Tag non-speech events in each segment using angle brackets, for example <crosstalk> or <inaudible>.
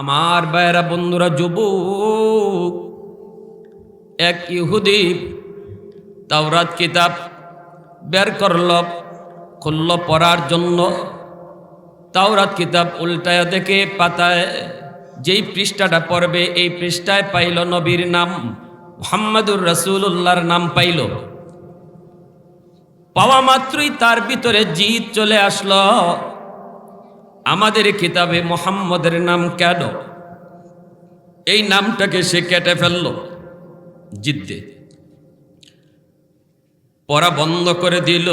আমার বাইরা বন্ধুরা, যুবক, এক ইহুদি তাওরাত কিতাব বের করল, খুলল পড়ার জন্য। তাওরাত কিতাব উল্টায় দেখে পাতায় যেই পৃষ্ঠাটা পড়বে, এই পৃষ্ঠায় পাইল নবীর নাম, মোহাম্মদুর রসুল্লাহর নাম পাইল। পাওয়া মাত্রই তার ভিতরে জিদ চলে আসলো। আমাদের কিতাবে মোহাম্মদের নাম কেন? এই নামটাকে সে কেটে ফেলল। জিদ্দে। পড়া বন্ধ করে দিল,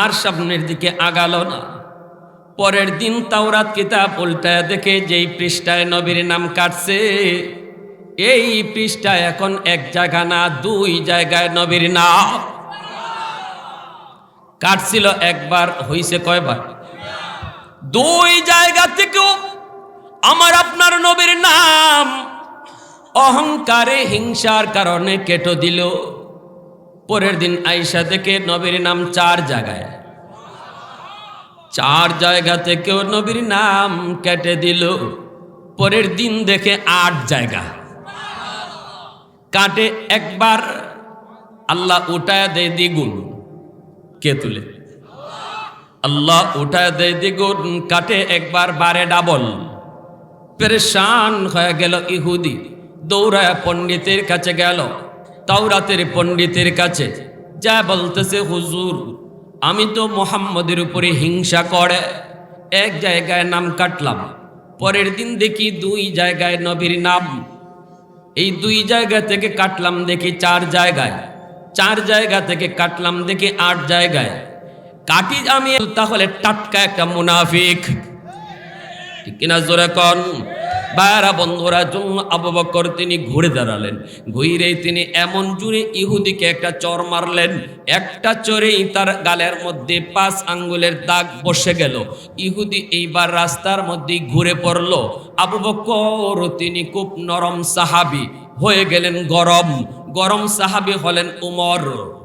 আর সামনের দিকে আগালো না। পরের দিন তাওরাত কিতাব উল্টায় দেখে যেই পৃষ্ঠায় নবীর নাম কাটছে, এই পৃষ্ঠায় এখন এক জায়গা না, দুই জায়গায় নবীর নাম। কাটছিল একবার, হইছে কয়বার? দুই জায়গা থেকেও আমার আপনার নবীর নাম অহংকারে, হিংসার কারণে কেটো দিল। পরের দিন আইসা থেকে নবীর নাম চার জায়গায়। চার জায়গা থেকেও নবীর নাম কেটে দিল। পরের দিন দেখে আট জায়গা। কাটে একবার, আল্লাহ উঠায় দেয় দ্বিগুণ। কে তুলে? আল্লাহ উঠায় দেয় দ্বিগুণ, কাটে একবার বারে ডাবল। পেরেশান হয়ে গেল ইহুদি, দৌড়ায় পণ্ডিতের কাছে গেল, তাওরাতের পণ্ডিতের কাছে। যা বলতেছে হুজুর, আমি তো মোহাম্মদের উপরে হিংসা করে। এক জায়গায় নাম কাটলাম, পরের দিন দেখি দুই জায়গায় নবীর নাম। এই দুই জায়গা থেকে কাটলাম দেখি চার জায়গায়, চার জায়গা থেকে কাটলাম দেখি আট জায়গায়। কাটি আমি, তাহলে টাটকা একটা মুনাফিক। ঠিক কিনা জোরে কন? বারা বন্ধুরা জন্য আবু বকর তিনি ঘুরে দাঁড়ালেন। ঘুরে তিনি এমন জুড়ে ইহুদিকে একটা চর মারলেন, একটা চরেই তার গালের মধ্যে পাঁচ আঙ্গুলের দাগ বসে গেল। ইহুদি এইবার রাস্তার মধ্যে ঘুরে পড়ল। আবু বকর, তিনি খুব নরম সাহাবি। হয়ে গেলেন গরম। গরম সাহাবি হলেন উমর।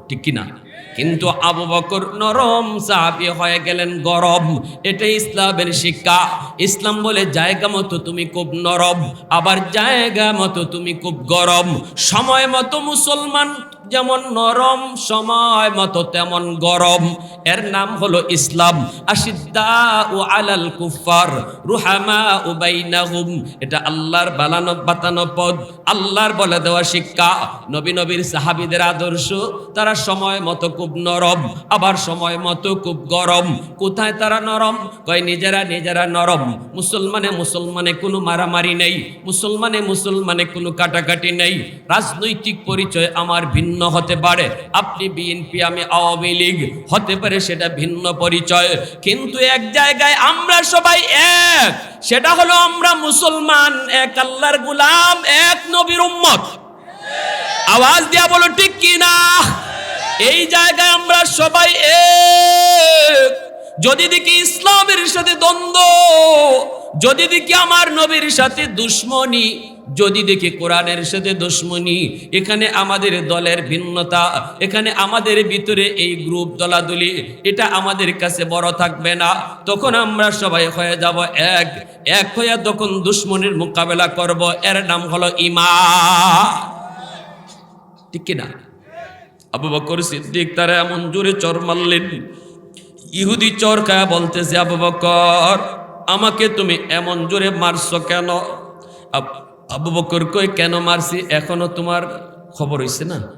ঠিক কিনা? কিন্তু আবু বকর নরম সাহাবি হয়ে গেলেন গরম। এটা ইসলামের শিক্ষা। ইসলাম বলে, জায়গা মতো তুমি খুব নরম, আবার জায়গা মতো তুমি খুব গরম। সময় মতো মুসলমান যেমন নরম সময় মতো তেমন গরম। এর নাম হলো ইসলাম। আশিদ্দা ও আলাল কুফার রুহামা ও বাইনাহুম। এটা আল্লাহর বানানো, বাতানো পদ আল্লাহর বলে দেওয়া শিক্ষা। নবী নবীর সাহাবিদের আদর্শ, তারা সময় মতো খুব নরম, আবার সময় মতো খুব গরম। কোথায় তারা নরম? কয়, নিজেরা নিজেরা নরম। মুসলমানে মুসলমানে কোনো মারামারি নেই। মুসলমানে মুসলমানে কোনো কাটাকাটি নেই। রাজনৈতিক পরিচয় আমার ভিন্ন হতে পারে। আপনি বিএনপি, আমি আওয়ামী লীগ, হতে পারে সেটা ভিন্ন পরিচয়। কিন্তু এক জায়গায় আমরা সবাই এক, সেটা হলো আমরা মুসলমান, এক আল্লাহর গুলাম, এক নবীর উম্মত। আওয়াজ দিয়া বলো, ঠিক কি না? এই জায়গায় আমরা সবাই এক। যদি দেখি ইসলামের সাথে দ্বন্দ্ব, যদি দেখি আমার নবীর সাথে দুশ্মনী যদি দেখি কোরআনের সাথে দুশ্মনী, এখানে আমাদের দলের ভিন্নতা, এখানে আমাদের ভিতরে এই গ্রুপ দলাদলি, এটা আমাদের কাছে বড় থাকবে না। তখন আমরা সবাই হয়ে যাব এক। এক হয়ে তখন দুশ্মনের মোকাবেলা করব। এর নাম হলো ইমা ঠিক কিনা? আবু বকর সিদ্দিক তারা এমন জোরে চর মারলেন। ইহুদি চর খায়া বলতেছে, আবু বকর, আমাকে তুমি এমন জোরে মারছো কেন? আব- বকর কই, কেন মারছি? এখনও তোমার খবর হইছে না?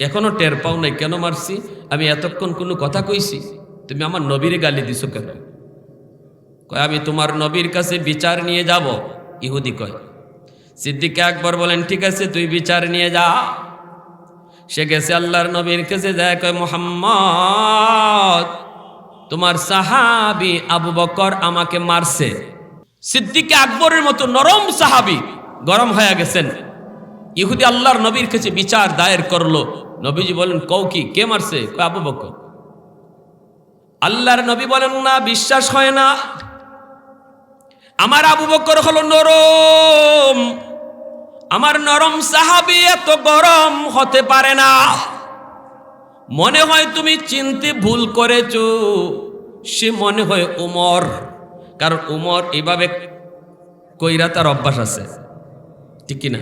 এখনও টের পাও নাই, কেন মারছি? আমি এতক্ষণ কোনো কথা কইছি? তুমি আমার নবীরে গালি দিছো কেন? কয়, আমি তোমার নবীর কাছে বিচার নিয়ে যাব। ইহুদি কয়, সিদ্দিক আকবর বলেন, ঠিক আছে, তুই বিচার নিয়ে যা। সে গেছে আল্লাহর নবীর কাছে, যায় কয়, মোহাম্মদ, তোমার সাহাবি আবু বকর আমাকে মারছে। সিদ্দিকে আকবরের মতো নরম সাহাবি গরম হয়ে গেছেন। ইহুদি আল্লাহর নবীর কাছে বিচার দায়ের করল। নবীজি বলেন কৌ কি? কে মারছে? আবু বকর। আল্লাহর নবী বলেন, না, বিশ্বাস হয় না। আমার আবু বকর হলো নরম। আমার নরম সাহাবি এত গরম হতে পারে না। মনে হয় তুমি চিনতে ভুল করেছ। সে মনে হয় উমর। কারণ উমর এভাবে কইরা তার অভ্যাস আছে। ঠিক কিনা?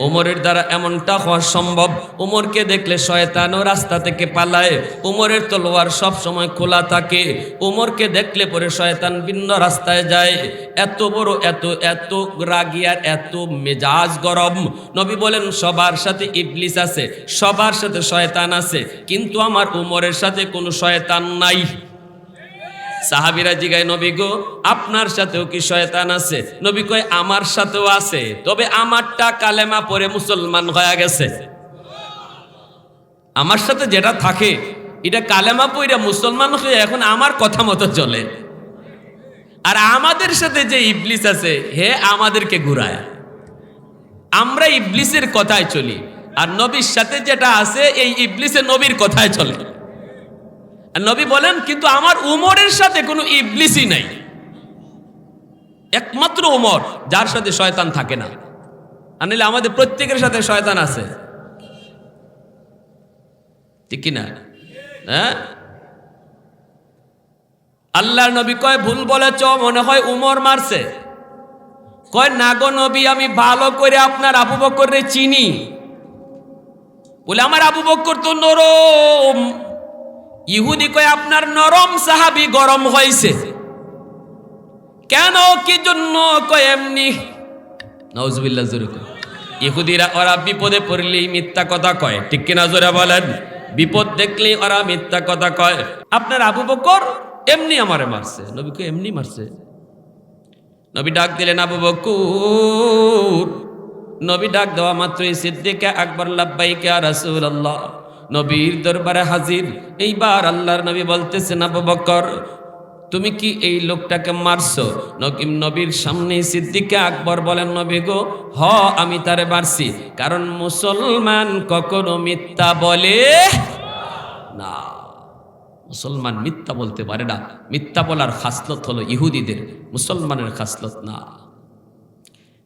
ওমরের দ্বারা এমনটা হওয়া সম্ভব। উমরকে দেখলে শয়তানও রাস্তা থেকে পালায়। উমরের তলোয়ার সব সময় খোলা থাকে। উমরকে দেখলে পরে শয়তান ভিন্ন রাস্তায় যায়। এত বড়, এত এত রাগিয়ার এত মেজাজ গরম। নবী বলেন, সবার সাথে ইবলিস আছে, সবার সাথে শয়তান আছে। কিন্তু আমার উমরের সাথে কোনো শয়তান নাই। সাহাবিরা জিগায়, নবী গো, আপনার সাথেও কি শয়তান আছে? নবী কয়, আমার সাথেও আছে, তবে আমারটা কালেমা পরে মুসলমান হয়ে গেছে। আমার সাথে যেটা থাকে, এটা কালেমা পইরা মুসলমান হয়ে এখন আমার কথা মতো চলে। আর আমাদের সাথে যে ইবলিস আছে, হে আমাদেরকে ঘুরায়। আমরা ইবলিসের কথায় চলি, আর নবীর সাথে যেটা আছে, এই ইবলিসে নবীর কথায় চলে। নবী বলেন, কিন্তু আমার উমরের সাথে কোনো ইবলিসই নাই। একমাত্র উমর, যার সাথে শয়তান থাকে না। আর আমাদের প্রত্যেকের সাথে শয়তান আছে। ঠিক কিনা? হ্যাঁ? আল্লাহর নবী কয়, ভুল বলেছ, মনে হয় উমর মারছে। কয়, না গো নবী, আমি ভালো করে আপনার আবু বকরে চিনি। বলে, আমার আবু বকর তো নরম। ইহুদি কয়, আপনার নরম সাহাবি গরম হয়েছে কেন? কি জন্য? কয়, এমনি। নজবিল্লা জোরে কয়। ইহুদিরা, ওরা বিপদে পড়লেই মিথ্যা কথা কয়। ঠিক কিনা জোরে বলেন? বিপদ দেখলেই ওরা মিথ্যা কথা কয়। আপনার আবু বকর এমনি আমারে মারছে। নবী কয়, এমনি মারছে? নবী ডাক দিলেন, আবু বকুর। নবী ডাক দেওয়া মাত্রই সিদ্দিকে আকবর, লাব্বাইকা রাসূলুল্লাহ। নবীর দরবারে হাজির। এইবার আল্লাহর নবী বলতেছেন, আবু বকর, তুমি কি এই লোকটাকে মারছো? নকিম নবীর সামনে সিদ্দিকে আকবর বলেন, নবী গো, হ, আমি তারে মারছি। কারণ মুসলমান কখনো মিথ্যা বলে না। মুসলমান মিথ্যা বলতে পারে না। মিথ্যা বলার খাসলত হলো ইহুদিদের। মুসলমানের খাসলত না।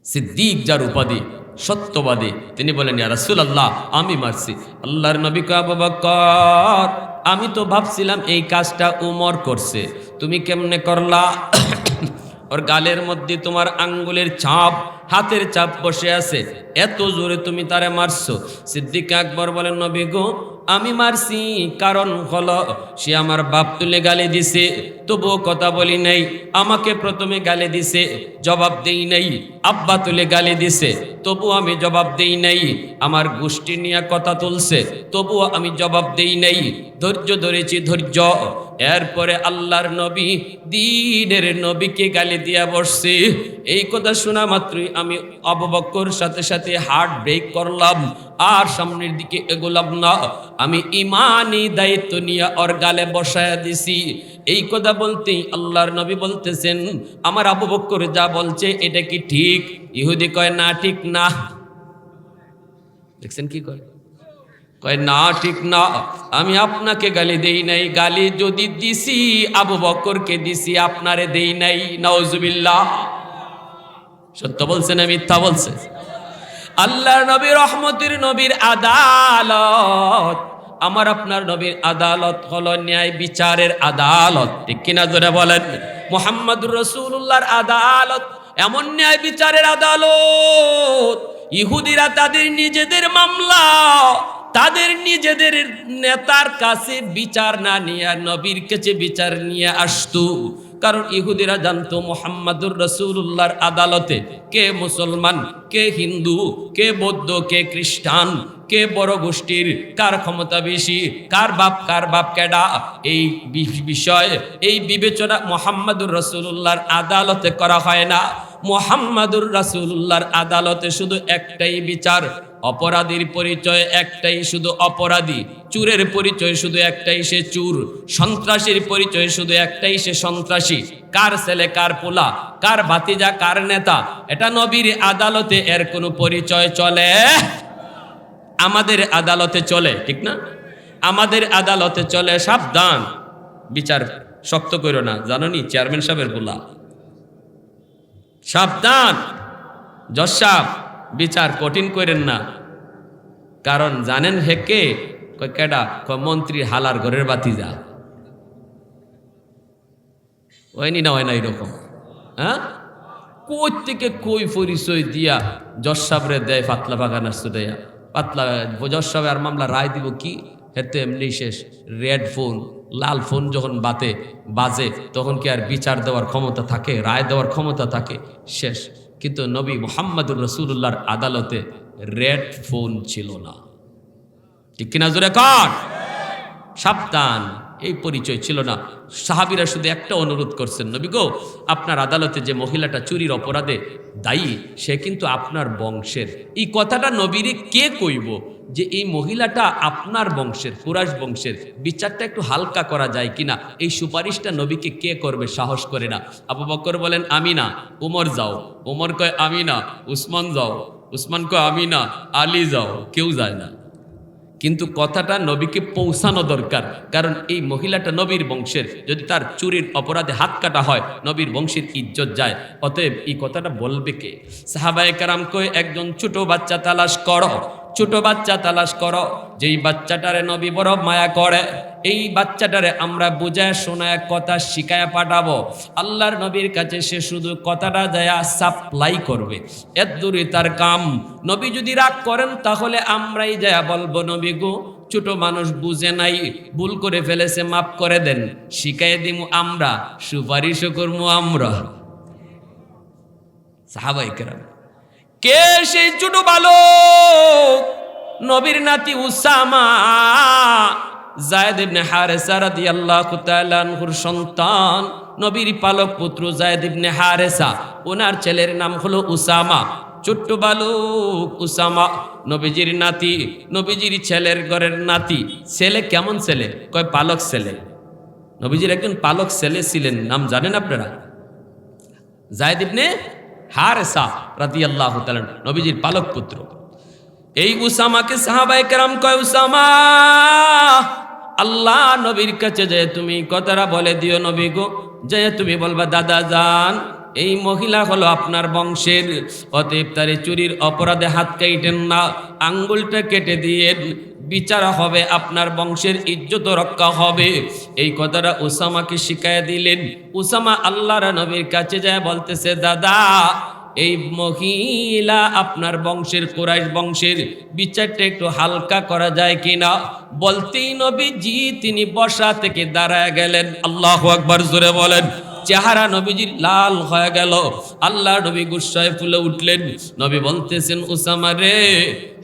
সিদ্দিক যার উপাধি, সত্যবাদী। তিনি বলেন, ইয়া রাসূলুল্লাহ, আমি মারছি। আল্লাহর নবী কয়, আবু বকর, আমি তো ভাবছিলাম এই কাজটা উমর করছে। তুমি কেমনে করলা? <coughs> ওর গালের মধ্যে তোমার আঙ্গুলের ছাপ হাতের চাপ বসে আছে। এত জোরে তুমি তারে মারছো। সিদ্দিক আকবর বলেন, নবী গো, আমি মারছি। কারণ হলো, সে আমার বাপ তুলে গালি দিছে। তবুও কথা বলি নাই। আমাকে প্রথমে গালি দিছে, জবাব দেই নাই। আব্বা তুলে গালি দিছে। তবুও আমি জবাব দেই নাই। আমার গোষ্ঠী নিয়ে কথা তুলছে। তবুও আমি জবাব দেই নাই। ধৈর্য ধরেছি, ধৈর্য। এরপরে আল্লাহর নবী, দিনের নবীকে গালি দিয়া বসছে। এই কথা শোনা মাত্রই আমি অববক্কর সাথে সাথে হার্ট ব্রেক করলাম। আর সামনের দিকে এগোলাম না। আমি ইমানি দায়িত্ব নিয়ে ওর গালে বসায়া দিছি। এই কথা বলতেই আল্লাহর নবী বলতেছেন, আমার আবু যা বলছে, এটা কি ঠিক? ইহুদি কয়, না, ঠিক না। দেখছেন কি কয়? কয়, না, ঠিক না। আমি আপনাকে গালি দেই নাই। গালি যদি দিছি, আবু বকরকে দিছি, আপনারে দেই নাই। নওজুবিল্লাহ সত্য বলছে না মিথ্যা বলছে। আল্লাহর নবী রহমতের নবীর আদালত, আমার আপনার নবীর আদালত হলো ন্যায় বিচারের আদালত। ঠিক কিনা ধরে বলেন? মোহাম্মদুর রসুল্লাহর আদালত, এমন ন্যায় বিচারের আদালত। ইহুদিরা তাদের নিজেদের মামলা, তাদের নিজেদের নেতার কাছে বিচার না নিয়ে, নবীর কাছে বিচার নিয়ে আসতো। কারণ ইহুদিরা জানতো মোহাম্মদুর রসুল্লাহর আদালতে কে মুসলমান কে হিন্দু কে বৌদ্ধ কে খ্রিস্টান। কে বড় গোষ্ঠীর? কার ক্ষমতা বেশি? কার বাপ কার বাপ কেডা? এই বিষয়, এই বিবেচনা মোহাম্মদুর রসুল্লাহর আদালতে করা হয় না। মোহাম্মদুর রাসূলুল্লাহর আদালতে শুধু একটাই বিচার, অপরাধীর পরিচয় একটাই শুধু অপরাধী। চুরের পরিচয় শুধু একটাই সে চুর, সন্ত্রাসীর পরিচয় শুধু একটাই সে সন্ত্রাসী। কার ছেলে, কার পোলা, কার ভাতিজা, কার নেতা? এটা নবীর আদালতে এর কোনো পরিচয় চলে। আমাদের আদালতে চলে, ঠিক না? আমাদের আদালতে চলে, সাবধান। বিচার শক্ত করো না জানো নি চেয়ারম্যান সাহেবের বলা সাবধান। জসাব বিচার কঠিন করেন না। কারণ জানেন হেকে কেডা? মন্ত্রী হালার ঘরের বাতি যা হয়নি না হয় না এরকম। হ্যাঁ? কই থেকে কই পরিচয় দিয়া সাবরে দেয় পাতলা বাগান আসতে দেয়া? পাতলা জজ সাহেব আর মামলা রায় দিব কি? হেতে এমনি শেষ। রেড ফোন, লাল ফোন যখন বাতে, বাজে, তখন কি আর বিচার দেওয়ার ক্ষমতা থাকে, রায় দেওয়ার ক্ষমতা থাকে? শেষ। কিন্তু নবী মোহাম্মদুর রসুল্লাহর আদালতে রেড ফোন ছিল না। ঠিক কিনা জোরে কট সাবধান। এই পরিচয় ছিল না। সাহাবিরা শুধু একটা অনুরোধ করছেন, নবী গো, আপনার আদালতে যে মহিলাটা চুরির অপরাধে দায়ী, সে কিন্তু আপনার বংশের। এই কথাটা নবীরে কে কইব যে এই মহিলাটা আপনার বংশের কুরাশ বংশের। বিচারটা একটু হালকা করা যায় কিনা, এই সুপারিশটা নবীকে কে করবে সাহস করে না। আবু বকর বলেন আমি না উমর যাও। উমর কয় আমি না উসমান যাও। উসমান কয় আমি না আলী যাও। কেউ যায় না। কিন্তু কথাটা নবীকে পৌঁছানো দরকার। কারণ এই মহিলাটা নবীর বংশের। যদি তার চুরির অপরাধে হাত কাটা হয়, নবীর বংশের ইজ্জত যায়। অতএব এই কথাটা বলবে কে? সাহাবায়ে কারাম কয়ে একজন ছোট বাচ্চা তালাশ করো। ছোট বাচ্চা তালাশ করো। যেই বাচ্চাটারে নবী বড় মায়া করে, এই বাচ্চাটারে আমরা বুঝায় শোনায় কথা শিখায় পাঠাবো। আল্লাহর নবীর কাছে সে শুধু কথাটা দেয়া সাপ্লাই করবে। এর দূরে তার কাম। নবী যদি রাগ করেন, তাহলে আমরাই যায়া বলব, নবী গো, ছোট মানুষ বুঝে নাই, ভুল করে ফেলেছে, মাফ করে দেন। শিখাই দিমু আমরা, সুপারিশও করব আমরা। সাহাবাই কেরাম। কে সেই ছোট বালক? নবীর নাতি উসামা সন্তান পালক পুত্র ওনার ছেলের নাম হলো উসামা। ছোট্ট বালক উসামা, নবীজির নাতি, নবীজির ছেলের ঘরের নাতি। ছেলে কেমন ছেলে? কয়, পালক ছেলে। নবীজির একজন পালক ছেলে ছিলেন। নাম জানেন আপনারা? জায়দ ইবনে হারেসা রাতি আল্লাহ নবীজির পালক পুত্র। এই উসামাকে সাহাবাই কেরাম কয়, উসামা, আল্লাহ নবীর কাছে যে তুমি কথাটা বলে দিও নবী গো, যে তুমি বলবা, দাদা যান এই মহিলা হলো আপনার বংশের। অতএব তারে চুরির অপরাধে হাত কাইটেন না, আঙ্গুলটা কেটে দিয়ে বিচার হবে, আপনার বংশের ইজ্জত রক্ষা হবে। এই কথাটা উসামাকে শিখায় দিলেন। উসামা আল্লাহর নবীর কাছে যায় বলতেছে, দাদা, এই মহিলা আপনার বংশের, কোরাইশ বংশের বিচারটা একটু হালকা করা যায় কিনা? বলতেই নবী জি তিনি বসা থেকে দাঁড়ায় গেলেন। আল্লাহ আকবার জোরে বলেন চেহারা নবীজির লাল হয়ে গেল। আল্লাহ নবী গুসায় ফুলে উঠলেন। নবী বলতেছেন, উসামা রে,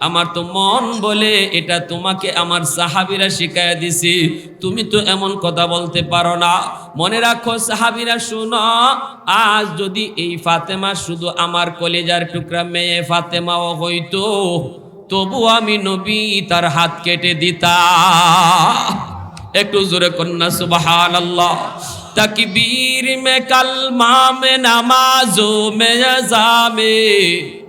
আমার তো মন বলে এটা তোমাকে আমার সাহাবিরা শিখায় দিছি। তুমি তো এমন কথা বলতে পারো না। মনে রাখো সাহাবিরা, শুনো, আজ যদি এই ফাতেমা শুধু আমার কলেজার টুকরা মেয়ে ফাতেমাও হইতো তবু আমি নবী তার হাত কেটে দিতা একটু জোরে কন্যা সুবাহান আল্লাহ तकबीर में कलमा में नमाजों में अज़ा में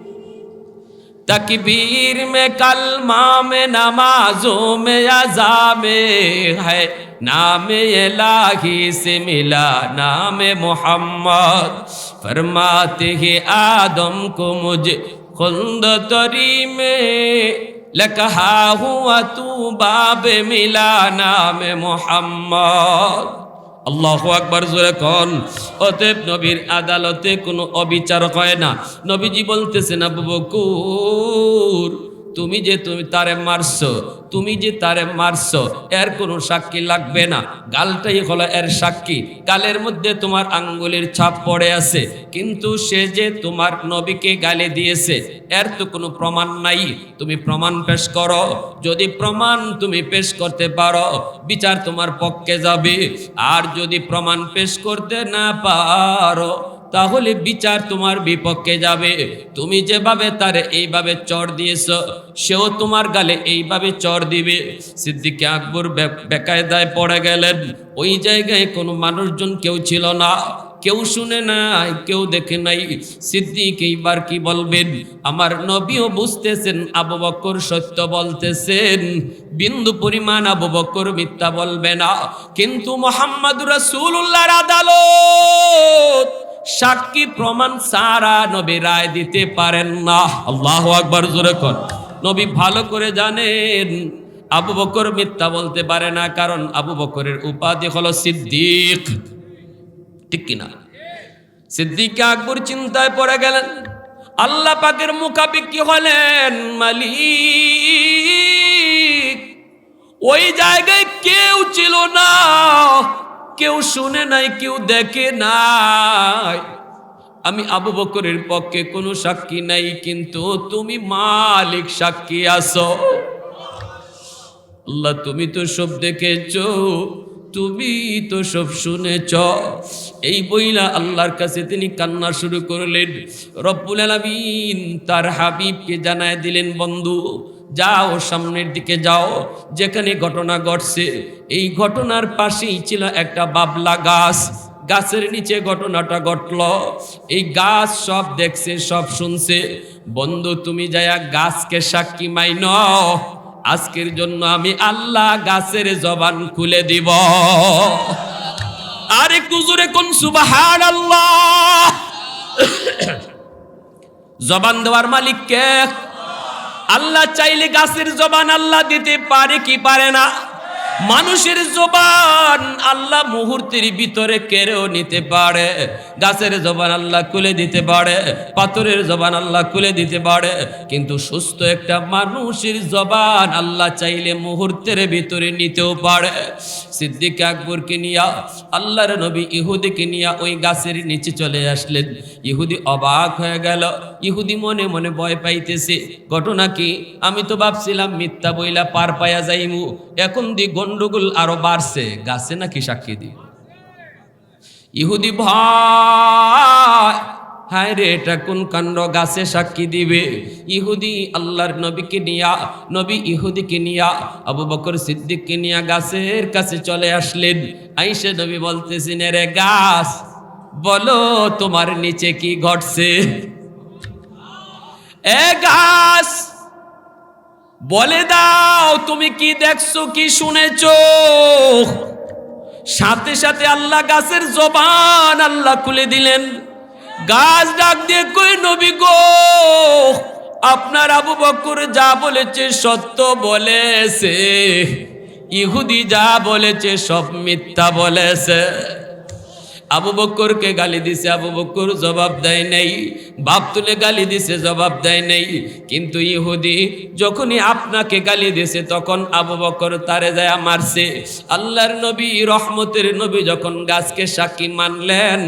तकबीर में कलमा में नमाजों में अज़ा में है नाम इलाही से मिला नाम मोहम्मद फरमाते हैं आदम को मुझे खुंद तरी में লকহা হুয়া তু বাবে মিলা নামে মোহাম্মদ আল্লাহ আকবার জোরে কন, অতএব নবীর আদালতে কোনো অবিচার হয় না। নবীজি বলতেছেন, আবু বকুর তুমি যে তুমি তারে মারছো, তুমি যে তারে মারছো, এর কোনো সাক্ষী লাগবে না। গালটাই হলো এর সাক্ষী। গালের মধ্যে তোমার আঙ্গুলের ছাপ পড়ে আছে, কিন্তু সে যে তোমার নবীকে গালে দিয়েছে, এর তো কোনো প্রমাণ নাই। তুমি প্রমাণ পেশ করো। যদি প্রমাণ তুমি পেশ করতে পারো, বিচার তোমার পক্ষে যাবে। আর যদি প্রমাণ পেশ করতে না পারো তাহলে বিচার তোমার বিপক্ষে যাবে। তুমি যেভাবে তার এইভাবে চর দিয়েছ, সেও তোমার গালে এইভাবে চর দিবে। সিদ্দিকে আকবর বেকায়দায় পড়ে গেলেন। ওই জায়গায় কোনো মানুষজন কেউ ছিল না। কেউ শুনে নাই, কেউ দেখে নাই। সিদ্দিক এইবার কি বলবেন? আমার নবীও বুঝতেছেন, আবু বকর সত্য বলতেছেন। বিন্দু পরিমাণ আবু বকর মিথ্যা বলবে না। কিন্তু মোহাম্মদ রাসূলুল্লাহর আদালত সাক্ষী প্রমাণ সারা নবী রায় দিতে পারেন না। আল্লাহ আকবার, জোরে কর। নবী ভালো করে জানেন, আবু বকর মিথ্যা বলতে পারে না, কারণ আবু বকরের উপাধি হলো সিদ্দিক। ঠিক কিনা? সিদ্দিক আকবর চিন্তায় পড়ে গেলেন, আল্লাহ পাকের মুখাপিকি হলেন মালিক? ওই জায়গায় কেউ ছিল না কেউ শুনে নাই, কেউ দেখে নাই। আমি আবু বকরের পক্ষে কোনো সাক্ষী নাই, কিন্তু তুমি মালিক সাক্ষী আছো। আল্লাহ, তুমি তো সব দেখেছ, তুমি তো সব শুনেছ। এই বইলা আল্লাহর কাছে তিনি কান্না শুরু করলেন। রব্বুল আলামিন তার হাবিবকে জানায় দিলেন, বন্ধু যাও, সামনের দিকে যাও। যেখানে ঘটনা ঘটছে, এই ঘটনার পাশেই ছিল একটা বাবলা গাছ। গাছের নিচে ঘটনাটা ঘটল। এই গাছ সব দেখছে, সব শুনছে। বন্ধু, তুমি যায়া গাছকে সাক্ষী মাইন আজকের জন্য আমি আল্লাহ গাছের জবান খুলে দিব। আরে কুজুরে কোন সুবাহার আল্লাহ জবান দেওয়ার মালিক কে? আল্লাহ চাইলে গাছের জবান আল্লাহ দিতে পারে কি পারে না? মানুষের জবান আল্লাহ মুহূর্তের ভিতরে কেড়েও নিতে পারে। গাছের জবান আল্লাহ খুলে দিতে পারে, পাথরের জবান আল্লাহ খুলে দিতে পারে। কিন্তু সুস্থ একটা মানুষের জবান আল্লাহ চাইলে মুহূর্তের ভিতরে নিতেও পারে। সিদ্দিক আকবরকে নিয়া, আল্লাহর নবী ইহুদিকে নিয়া ওই গাছের নিচে চলে আসলেন। ইহুদি অবাক হয়ে গেল। ইহুদি মনে মনে ভয় পাইতেছে, ঘটনা কি? আমি তো ভাবছিলাম মিথ্যা বইলা পার পায়া যাইমু। এখন দি গন্ডগোল আরও বাড়ছে, গাছে নাকি সাক্ষী দি ইহুদি ভাই হায় রে, এটা কোন কাণ্ড? গাছে সাক্ষী দিবে। ইহুদি আল্লাহর নবীকে নিয়া, নবী ইহুদিকে নিয়া, আবু বকর সিদ্দিককে নিয়া গাছের কাছে চলে আসলেন। আইসে নবী বলতেছেন রে গাছ, বলো তোমার নিচে কি ঘটছে? এ গাছ বলে দাও, তুমি কি দেখছ, কি শুনেছ? সাথে সাথে আল্লাহ গাছের জবান আল্লাহ খুলে দিলেন। গাছ ডাক দিয়ে কই নবী গো? আপনার আবু বকর যা বলেছে সত্য বলেছে। ইহুদি যা বলেছে সব মিথ্যা বলেছে। আবু বক্করকে গালি দিছে, আবু বক্কর জবাব দেয় নাই। বাপ তুলে গালি দিছে, জবাব দেয় নাই। কিন্তু ইহুদি যখনই আপনাকে গালি দিছে, তখন আবু বক্কর তারে যায় মারছে। আল্লাহর নবী, রহমতের নবী যখন গাছকে সাক্ষী মানলেন,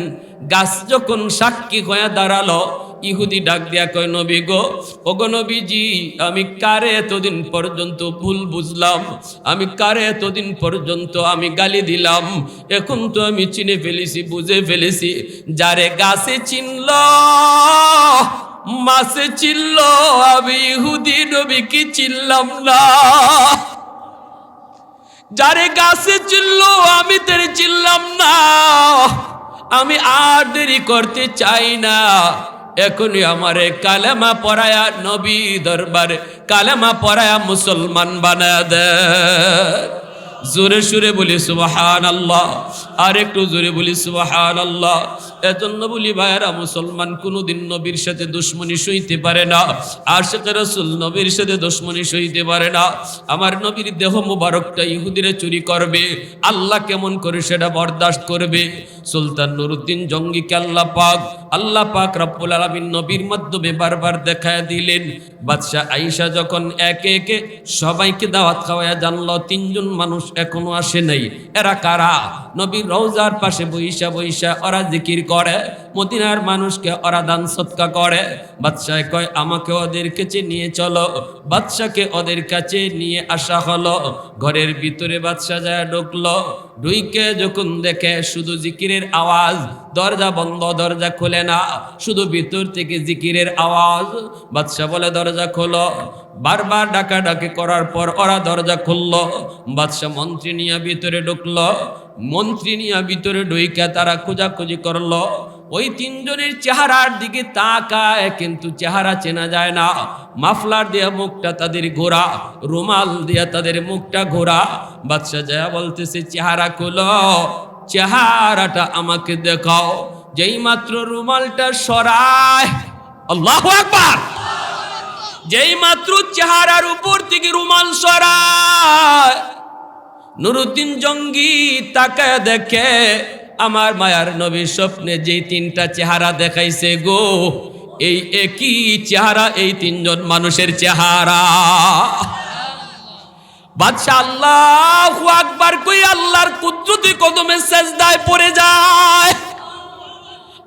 গাছ যখন সাক্ষী হয়ে দাঁড়াল ইহুদি ডাক দিয়া কয়, নবী গো, ওগো নবীজি, আমি কারে এতদিন পর্যন্ত ভুল বুঝলাম? আমি কারে এতদিন পর্যন্ত আমি গালি দিলাম? এখন তো আমি চিনে ফেলেছি, বুঝে ফেলেছি। যারে গাছে চিনল মাসে চিনল, আমি ইহুদি নবী কি চিনলাম না। যারে গাছে চিনল, আমি তেরে চিনলাম না। আমি আর দেরি করতে চাই না। এখনই আমারে কালেমা পড়ায়া নবী দরবারে কালেমা পড়ায়া মুসলমান বানায় দে। জোরে সুরে বলি সুবাহান আল্লাহ আর একটু জোরে বলি সুবাহান আল্লাহ এজন্য বলি, ভাইয়েরা, মুসলমান কোনোদিন নবীর সাথে দুশ্মনী সইতে পারে না। আর সাথে রসুল নবীর সাথে দুশ্মনী সইতে পারে না। আমার নবীর দেহ মুবারকটা ইহুদিরে চুরি করবে। আল্লাহ কেমন করে সেটা বরদাস্ত করবে? সুলতান নুরুদ্দিন জঙ্গিকে আল্লাহ পাক আল্লাহ পাক রব্বুল আলামিন নবীর মাধ্যমে বারবার দেখায় দিলেন। বাদশাহ আইসা যখন একে একে সবাইকে দাওয়াত খাওয়ায়া জানলো, তিনজন মানুষ এখনও আসে নাই। এরা কারা? নবীর রওজার পাশে বইসা বইসা ওরা জিকির করে। মদিনার মানুষকে ওরা দান সৎকা করে। বাদশাহ কয়, আমাকে ওদের কাছে নিয়ে চলো। বাদশাকে ওদের কাছে নিয়ে আসা হলো। ঘরের ভিতরে বাদশাহ যায় ঢুকলো। ঢুইকে যখন দেখে শুধু জিকিরের আওয়াজ, দরজা বন্ধ, দরজা খোলে না, শুধু ভিতর থেকে জিকিরের আওয়াজ। বাদশাহ বলে, দরজা খোলো। বারবার ডাকা ডাকি করার পর ওরা দরজা খুললো, বাদশাহ মন্ত্রী নিয়ে ভিতরে ঢুকলো, মন্ত্রী নিয়ে ভিতরে ঢুইকে তারা খোঁজাখুঁজি করল। ওই তিনজনের চেহারার দিকে তাকায়, কিন্তু চেহারা চেনা যায় না। মাফলার দিয়া মুখটা তাদের ঘোরা, রুমাল দিয়া তাদের মুখটা ঘোরা। বাদশাহ জয়া বলতেছে, চেহারা খুলো, চেহারাটা আমাকে দেখাও। যেই মাত্র রুমালটা সরায়, আল্লাহ আকবার! যেই মাত্র চেহারার উপর থেকে রুমাল সরায়, নুরুদ্দিন জঙ্গি তাকায় দেখে, আমার মায়ার নবীর স্বপ্নে যেই তিনটা চেহারা দেখাইছে গো, এই একই চেহারা এই তিনজন মানুষের চেহারা। বাদশাহ আল্লাহ আকবার কই আল্লাহর কুদরতি কদমে সেজদায় পড়ে যায়।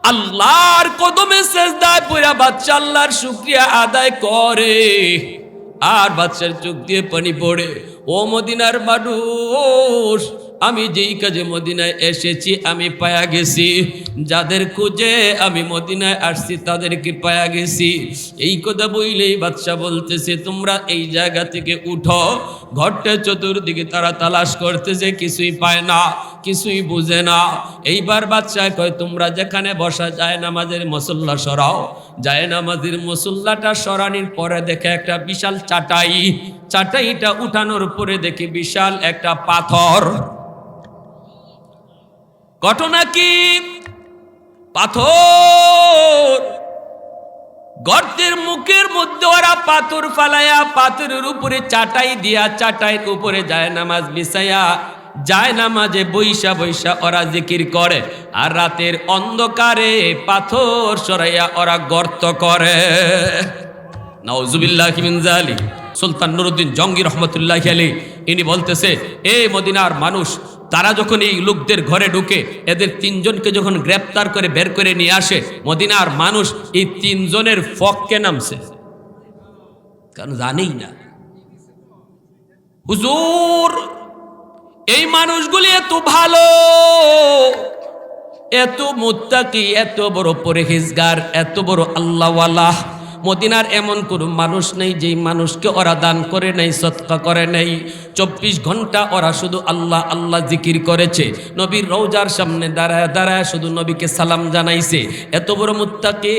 আল্লাহর কদমে সেজদায় পড়া বাচ্চা আল্লাহর শুক্রিয়া আদায় করে। আর বাচ্চার চোখ দিয়ে পানি পড়ে। ও মদিনার মানুষ, আমি যেই কাজে মদিনায় এসেছি, আমি পায়া গেছি। যাদের খুঁজে আমি মদিনায় আসছি, তাদেরকে পায়া গেছি। এই কথা বইলেই বাদশাহ বলতেছে, তোমরা এই জায়গা থেকে উঠো। ঘরটা চতুর্দিকে তারা তালাশ করতেছে, কিছুই পায় না। কিছুই বুঝে না। এইবার বাচ্চা কয়, তোমরা যেখানে বসা যায় নামাজের মসল্লা সরাও। যায় নামাজের মসল্লাটা সরানির পরে দেখে একটা বিশাল চাটাই। চাটাইটা উঠানোর পরে দেখি বিশাল একটা পাথর। ঘটনা কি? পাথর! গর্তের মুখের মধ্যে ওরা পাথর ফালাইয়া পাথরের উপরে চাটাই দিয়া, চাটাইয়ের উপরে যায় নামাজ বিছাইয়া যায় নামাজে বৈশা বৈশা ওরা জিকির করে। আর রাতের অন্ধকারে পাথর সরাইয়া ওরা গর্ত করে। নাউজুবিল্লাহ মিন জালিক। সুলতান নুরুদ্দিন জঙ্গি রহমতুল্লাহ আলী ইনি বলতেছে, এ মদিনার মানুষ, তারা যখন এই লোকদের ঘরে ঢুকে, এদের তিনজনকে যখন গ্রেপ্তার করে বের করে নিয়ে আসে, মদিনার মানুষ এই তিনজনের ফককে নামছে। কারণ জানেই না। হুজুর এই মানুষগুলি এত ভালো এত মুত্তাকি এত বড় পরেহেজগার এত বড় আল্লাহওয়ালাহ মদিনার এমন কোনো মানুষ নেই যেই মানুষকে ওরা দান করে নেই সৎকা করে নেই। চব্বিশ ঘণ্টা ওরা শুধু আল্লাহ আল্লাহ জিকির করেছে। নবীর রৌজার সামনে দাঁড়ায় দাঁড়ায় শুধু নবীকে সালাম জানাইছে। এত বড় মুত্তাকি,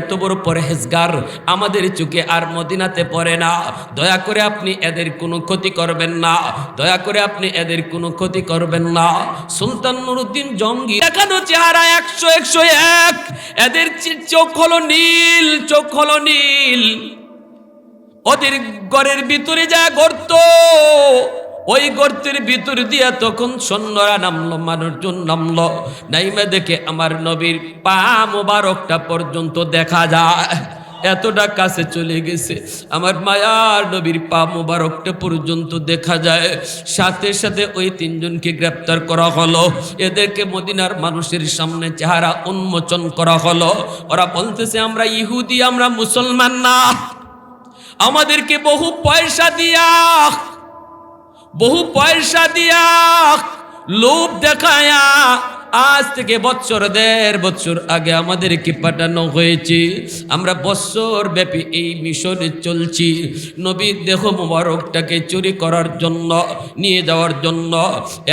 এত বড় পরহেজগার আমাদের চোখে আর মদিনাতে পড়ে না। দয়া করে আপনি এদের কোনো ক্ষতি করবেন না। দয়া করে আপনি এদের কোনো ক্ষতি করবেন না। সুলতান নুরুদ্দিন জঙ্গি দেখানো চেহারা একশো একশো এক। এদের চোখ হলো নীল, চোখ হলো নীল ওদের ঘরের ভিতরে যা গর্ত, ওই গর্তের ভিতর দিয়া তখন সৈন্যরা নামলো, মানুষজন নামলো। নাইমে দেখে আমার নবীর পা মোবারকটা পর্যন্ত দেখা যায়। এতটা কাছে চলে গেছে। আমার মায়ার নবীর পা মোবারকটা পর্যন্ত দেখা যায়। সাথে সাথে ওই তিনজনকে গ্রেপ্তার করা হলো। এদেরকে মদিনার মানুষের সামনে চেহারা উন্মোচন করা হলো। ওরা বলতেছে, আমরা ইহুদি, আমরা মুসলমান না। আমাদেরকে বহু পয়সা দিয়া, বহু পয়সা দিয়া লোভ দেখায়া আজ থেকে বছর দেড় বছর আগে আমাদেরকে পাঠানো হয়েছে। আমরা বছর ব্যাপী এই মিশনে চলছি। নবীর দেহ মোবারকটাকে চুরি করার জন্য, নিয়ে যাওয়ার জন্য।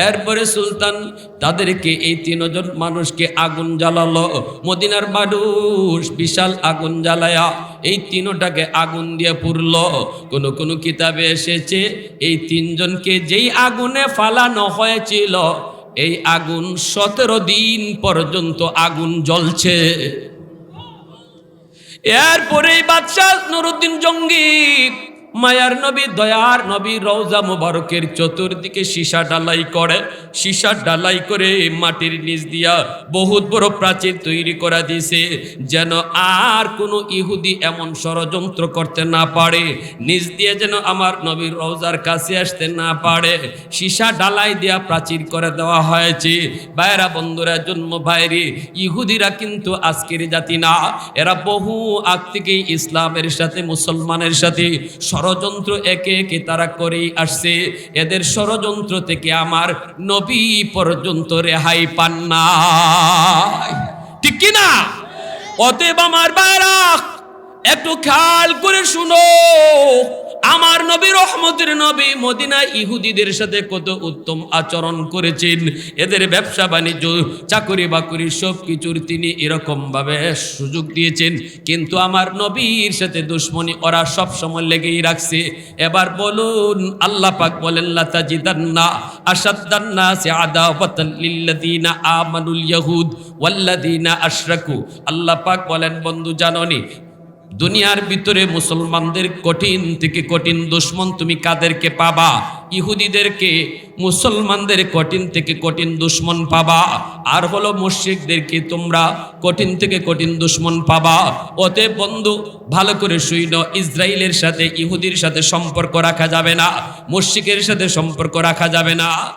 এরপরে সুলতান তাদেরকে এই তিনজন মানুষকে আগুন জ্বালালো। মদিনার মানুষ বিশাল আগুন জ্বালায়া এই তিনটাকে আগুন দিয়ে পুরল। কোন কোন কিতাবে এসেছে, এই তিনজনকে যেই আগুনে ফালানো হয়েছিল এই আগুন সতেরো দিন পর্যন্ত আগুন জ্বলছে। এরপরে বাদশাহ নুরুদ্দিন জঙ্গি মায়ার নবী, দয়ার নবী, রওজা মুবারকের চতুর্দিকে সীসা ডালাই করে। সীসা ডালাই করে মাটির নিচ দিয়া বহুত বড় প্রাচীর তৈরি করা দিয়েছে। যেন আর কোনো ইহুদি এমন ষড়যন্ত্র করতে না পারে। নিচ দিয়ে যেন আমার নবীর রওজার কাছে আসতে না পারে। সীসা ডালাই দিয়া প্রাচীর করে দেওয়া হয়েছে। বাইরা বন্ধুরা জন্ম বাইরে ইহুদিরা কিন্তু আজকের জাতি না। এরা বহু আগ থেকেই ইসলামের সাথে, মুসলমানের সাথে ষড়যন্ত্র একে একে তারা করেই আসছে। এদের ষড়যন্ত্র থেকে আমার নবী পর্যন্ত রেহাই পান না ঠিক কিনা অতএব আমার বাইরা একটু খেয়াল করে শুনো। আমার নবী, রহমতের নবী মদিনা ইহুদিদের সাথে কত উত্তম আচরণ করেছেন। এদের ব্যবসা, বাণিজ্য, চাকরি বাকরি সব কিছুর তিনি এরকম ভাবে সুযোগ দিয়েছেন। কিন্তু আমার নবীর সাথে দুশ্মনী ওরা সব সময় লেগেই রাখছে। এবার বলুন, আল্লাহ পাক বলেন লাতা জিদান্না আসাদ্দান্না সে আদাওয়াতান লিল্লাযিনা আমানুল ইয়াহুদ ওয়াল্লাযিনা আশরাকু। আল্লাহ পাক বলেন, বন্ধু জাননি দুনিয়ার ভিতরে মুসলমানদের কঠিন থেকে কঠিন দুশ্মন তুমি কাদেরকে পাবা? ইহুদিদেরকে, মুসলমানদের কঠিন থেকে কঠিন দুশ্মন পাবা। আর হলো মুশরিকদেরকে তোমরা কঠিন থেকে কঠিন দুশ্মন পাবা। ওতে বন্ধু, ভালো করে শুইন ইসরায়েলের সাথে, ইহুদির সাথে সম্পর্ক রাখা যাবে না। মুশরিকের সাথে সম্পর্ক রাখা যাবে না।